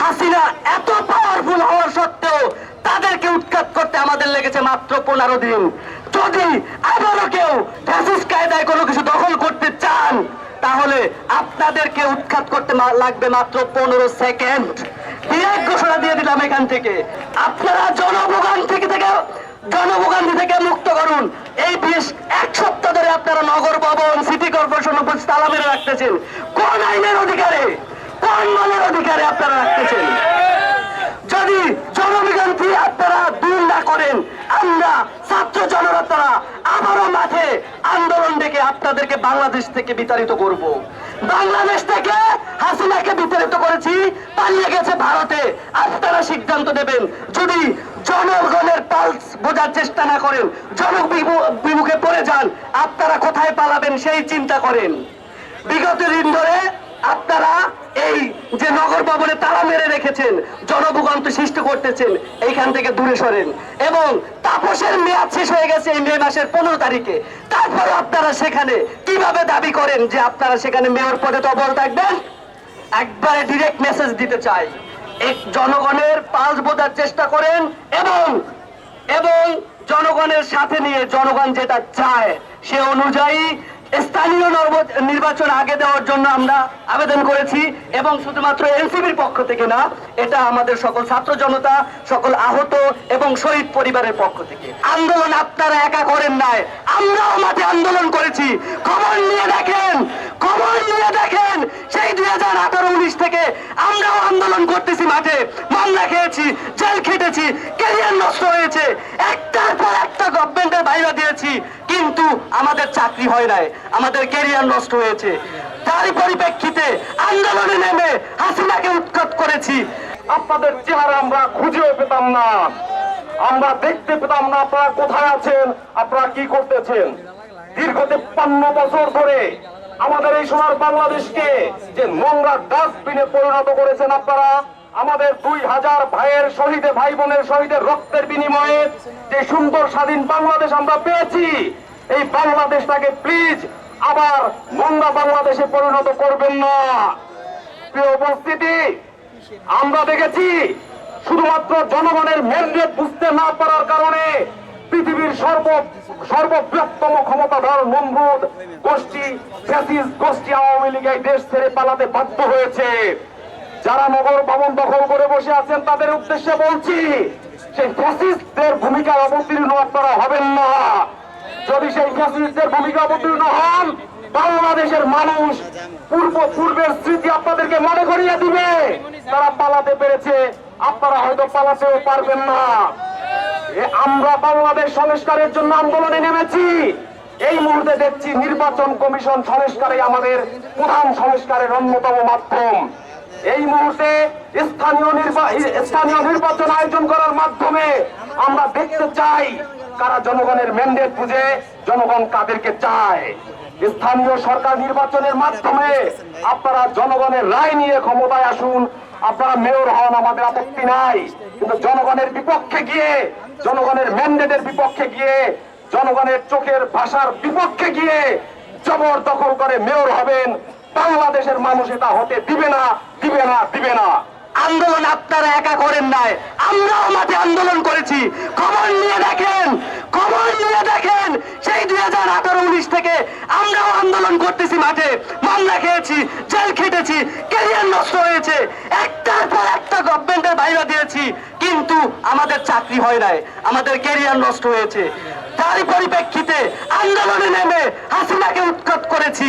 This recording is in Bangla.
হাসিনা এত পাওয়ারফুল হওয়ার সত্ত্বেও তাদেরকে উৎখাত করতে আমাদের লেগেছে মাত্র পনেরো দিন। যদি আবারও কেউ ফ্যাসিস কায়দায় কোনো কিছু দখল করতে চান, তাহলে আপনাদেরকে উৎখাত করতে লাগবে মাত্র পনেরো সেকেন্ড ডিরেক্ট ঘোষণা দিয়ে দিলাম এখান থেকে। আপনারা জনভোগান থেকে থেকে জনভোগান্তি থেকে মুক্ত করুন। এই বেশ এক সপ্তাহ ধরে আপনারা নগর ভবন সিটি কর্পোরেশন অফিস তালা রাখতেছেন। মানের অধিকারে আপনারা রাখতেছেন। যদি জনবিগান্তি আপনারা দূর না করেন, আমরা ছাত্র জনতারা আবারও মাঠে আন্দোলন ডেকে আপনাদেরকে বাংলাদেশ থেকে বিতাড়িত করব। বাংলাদেশ থেকে হাসিনাকে বিতাড়িত করেছি, পালিয়ে গেছে ভারতে। আপনারা সিদ্ধান্ত নেবেন, যদি জনগণের পালস বোঝার চেষ্টা না করেন জনবিমুখে পড়ে যান, আপনারা কোথায় পালাবেন সেই চিন্তা করেন। বিগত দিন ধরে আপনারা এই যে নগর ভবনে তালা মেরে রেখেছেন, জনভোগান্ত সৃষ্টি করতেছেন, এইখান থেকে দূরে সরেন। এবং তাপসের মেয়াদ শেষ হয়ে গেছে এই মে মাসের পনেরো তারিখে। তারপরে আপনারা সেখানে কীভাবে দাবি করেন যে আপনারা সেখানে মেয়র পদে তো অবল থাকবেন? একবারে ডিরেক্ট মেসেজ দিতে চাই। এক জনগণের পালস বোঝার চেষ্টা করেন এবং এবং জনগণের সাথে নিয়ে জনগণ যেটা চায় সে অনুযায়ী স্থানীয় নির্বাচন আগে দেওয়ার জন্য আমরা আবেদন করেছি এবং শুধুমাত্র এনসিবির পক্ষ থেকে না, এটা আমাদের সকল ছাত্র জনতা, সকল আহত এবং শহীদ পরিবারের পক্ষ থেকে। আন্দোলন আপনারা একা করেন নাই, আমরাও মাঠে আন্দোলন করেছি। খবর নিয়ে দেখেন, খবর নিয়ে দেখেন, সেই দুই হাজার আঠারো, উনিশ থেকে আমরাও আন্দোলন করতেছি মাঠে। মামলা খেয়েছি, জেল খেটেছি, ক্যারিয়ার নষ্ট হয়েছে। একটা কিন্তু আমাদের চাকরি হয় নাই। আমাদের ক্যারিয়ার নষ্ট হয়েছে। তারই পরিপ্রেক্ষিতে আন্দোলনে নেমে হাসিনাকে উৎখাত করেছি। আপনাদের চেহারা আমরা খুঁজেও পেতাম না। আমরা দেখতে পেতাম না আপনারা কোথায় আছেন, আপনারা কি করতেছেন। দীর্ঘ তেপ্পান্ন বছর ধরে আমাদের এই সোনার বাংলাদেশকে যে নোংরা ডাস্টবিনে পরিণত করেছেন আপনারা, আমাদের দুই হাজার ভাইয়ের শহীদে, ভাই বোনের শহীদের রক্তের বিনিময়ে যে সুন্দর স্বাধীন বাংলাদেশ আমরা পেয়েছি এই বাংলাদেশটাকে প্লিজ আবার নোংরা বাংলাদেশে পরিণত করবেন না। প্রিয় উপস্থিতি, আমরা দেখেছি শুধুমাত্র জনগণের ম্যান্ডেট বুঝতে না পারার কারণে পৃথিবীর সর্ব সর্ববৃহত্তম ক্ষমতাধর নমরুদ গোষ্ঠী, ফ্যাসিস্ট গোষ্ঠী আওয়ামী লীগ এই দেশ ছেড়ে পালাতে বাধ্য হয়েছে। যারা নগর ভবন দখল করে বসে আছেন, তাদের উদ্দেশ্যে বলছি, সেই ফ্যাসিস্টদের ভূমিকায় অবতীর্ণ আপনারা হবেন না। যদি সেই ফ্যাসিস্টদের ভূমিকা অবতীর্ণ হন, বাংলাদেশের মানুষ পূর্ব পূর্বের স্মৃতি আপনাদেরকে মনে করিয়ে দিবে। তারা পালাতে পেরেছে, আপনারা হয়তো পালাতেও পারবেন না। আমরা বাংলাদেশ সংস্কারের জন্য আন্দোলনে নেমেছি। এই মুহূর্তে দেখছি নির্বাচন কমিশন সংস্কারে আমাদের প্রধান সংস্কারের অন্যতম মাধ্যম। এই মুহূর্তে স্থানীয় নির্বা- স্থানীয় নির্বাচন আয়োজন করার মাধ্যমে আমরা দেখতে চাই কারা জনগণের ম্যান্ডেট বুঝে জনগণ কাদেরকে চায়? স্থানীয় সরকার নির্বাচনের মাধ্যমে আপনারা জনগণের রায় নিয়ে ক্ষমতায় আসুন। আপনারা মেয়র হন, আমাদের আপত্তি নাই। কিন্তু জনগণের বিপক্ষে গিয়ে, জনগণের ম্যান্ডেটের বিপক্ষে গিয়ে, জনগণের চোখের ভাষার বিপক্ষে গিয়ে জবর দখল করে মেয়র হবেন। বাংলাদেশের মানুষ এটা হতে দিবে না দিবে না দিবে না। আন্দোলন আপনারা একা করেন নাই। আমরাও মাঠে আন্দোলন করেছি। খবর নিয়ে দেখেন, খবর নিয়ে দেখেন, সেই দুই হাজার আঠারো, উনিশ থেকে আমরাও আন্দোলন করতেছি মাঠে। মামলা খেয়েছি, জেল খেটেছি ক্যারিয়ার নষ্ট হয়েছে। একটার পর একটা গভর্নমেন্টের বাইরে দিয়েছি, কিন্তু আমাদের চাকরি হয় নাই, আমাদের ক্যারিয়ার নষ্ট হয়েছে। তারই পরিপ্রেক্ষিতে আন্দোলনে নেমে হাসিনাকে উৎখাত করেছি।